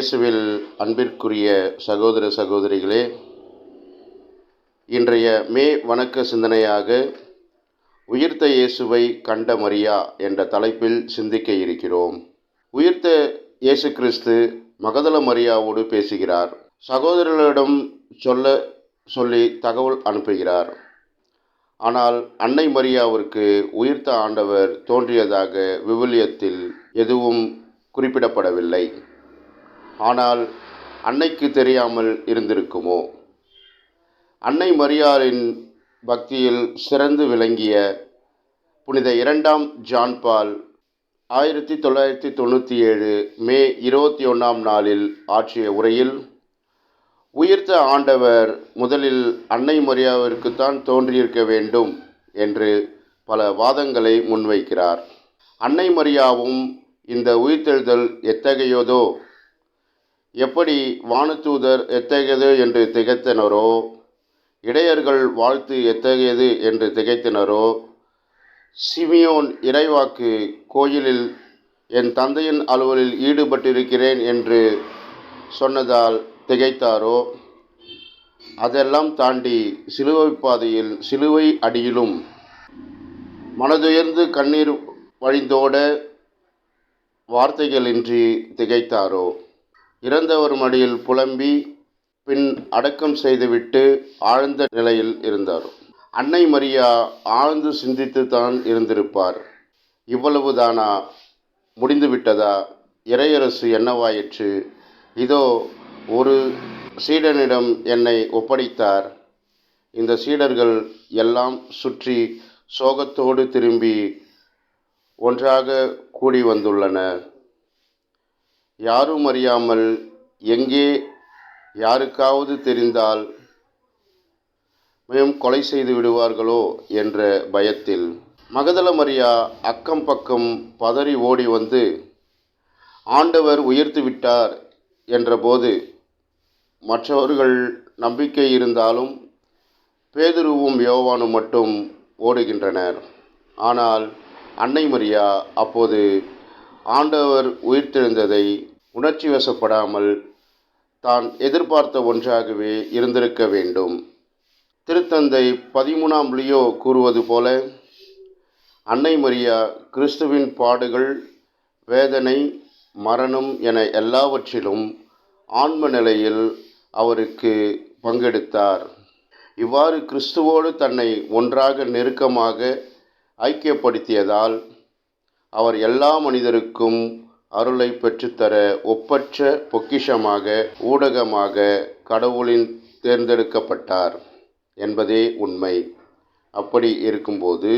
இயேசுவில் அன்பிற்குரிய சகோதர சகோதரிகளே இன்றைய மே வணக்க சிந்தனையாக உயிர்த்த இயேசுவை கண்ட மரியா என்ற தலைப்பில் சிந்திக்க இருக்கிறோம். உயிர்த்த இயேசு கிறிஸ்து மகதல மரியாவோடு பேசுகிறார். சகோதரர்களிடம் சொல்ல சொல்லி தகவல் அனுப்புகிறார். ஆனால் அன்னை மரியாவிற்கு உயிர்த்த ஆண்டவர் தோன்றியதாக விவிலியத்தில் எதுவும் குறிப்பிடப்படவில்லை. ஆனால் அன்னைக்கு தெரியாமல் இருந்திருக்குமோ? அன்னை மரியாளின் பக்தியில் சிறந்து விளங்கிய புனித இரண்டாம் ஜான்பால் ஆயிரத்தி தொள்ளாயிரத்தி தொண்ணூற்றி ஏழு மே இருபத்தி ஒன்றாம் நாளில் ஆற்றிய உரையில் உயிர்த்த ஆண்டவர் முதலில் அன்னை மரியாவிற்குத்தான் தோன்றியிருக்க வேண்டும் என்று பல வாதங்களை முன்வைக்கிறார். அன்னை மரியாவும் இந்த உயிர்த்தெழுதல் எத்தகையதோ? எப்படி வானதூதர் எத்தகையது என்று திகைத்தனரோ? இடையர்கள் வாழ்த்து எத்தகையது என்று திகைத்தனரோ? சிமியோன் இறைவாக்கு கோயிலில் என் தந்தையின் அலுவலில் ஈடுபட்டிருக்கிறேன் என்று சொன்னதால் திகைத்தாரோ? அதெல்லாம் தாண்டி சிலுவை பாதையில் சிலுவை அடியிலும் மனதுயர்ந்து கண்ணீர் வழிந்தோட வார்த்தைகளின்றி திகைத்தாரோ? இறந்தவர் மடியில் புலம்பி பின் அடக்கம் செய்துவிட்டு ஆழ்ந்த நிலையில் இருந்தார். அன்னை மரியா ஆழ்ந்து சிந்தித்து தான் இருந்திருப்பார். இவ்வளவுதானா? முடிந்துவிட்டதா? இறையரசு என்னவாயிற்று? இதோ ஒரு சீடனிடம் என்னை ஒப்படைத்தார். இந்த சீடர்கள் எல்லாம் சுற்றி சோகத்தோடு திரும்பி ஒன்றாக கூடி வந்துள்ளனர் யாரும் அறியாமல் எங்கே யாருக்காவது தெரிந்தால் மேலும் கொலை செய்து விடுவார்களோ என்ற பயத்தில் மகதல மரியா அக்கம் பக்கம் பதறி ஓடி வந்து ஆண்டவர் உயர்த்து விட்டார் என்றபோது மற்றவர்கள் நம்பிக்கை இருந்தாலும் பேதுருவும் யோவானும் மட்டும் ஓடுகின்றனர். ஆனால் அன்னை மரியா அப்போது ஆண்டவர் உயிர்த்தெழுந்ததை உணர்ச்சி வசப்படாமல் தான் எதிர்பார்த்த ஒன்றாகவே இருந்திருக்க வேண்டும். திருத்தந்தை பதிமூணாம் லியோ கூறுவது போல அன்னை மரியா கிறிஸ்துவின் பாடுகள் வேதனை மரணம் என எல்லாவற்றிலும் ஆன்ம நிலையில் அவருக்கு பங்கெடுத்தார். இவ்வாறு கிறிஸ்துவோடு தன்னை ஒன்றாக நெருக்கமாக ஐக்கியப்படுத்தியதால் அவர் எல்லா மனிதருக்கும் அருளை பெற்றுத்தர ஒப்பற்ற பொக்கிஷமாக ஊடகமாக கடவுளின் தேர்ந்தெடுக்கப்பட்டார் என்பதே உண்மை. அப்படி இருக்கும்போது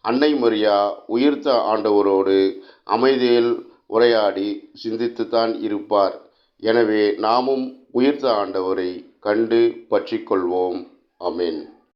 அன்னை மரியா உயிர்த்த ஆண்டவரோடு அமைதியில் உரையாடி சிந்தித்துத்தான் இருப்பார். எனவே நாமும் உயிர்த்த ஆண்டவரை கண்டு பற்றிக்கொள்வோம். அமேன்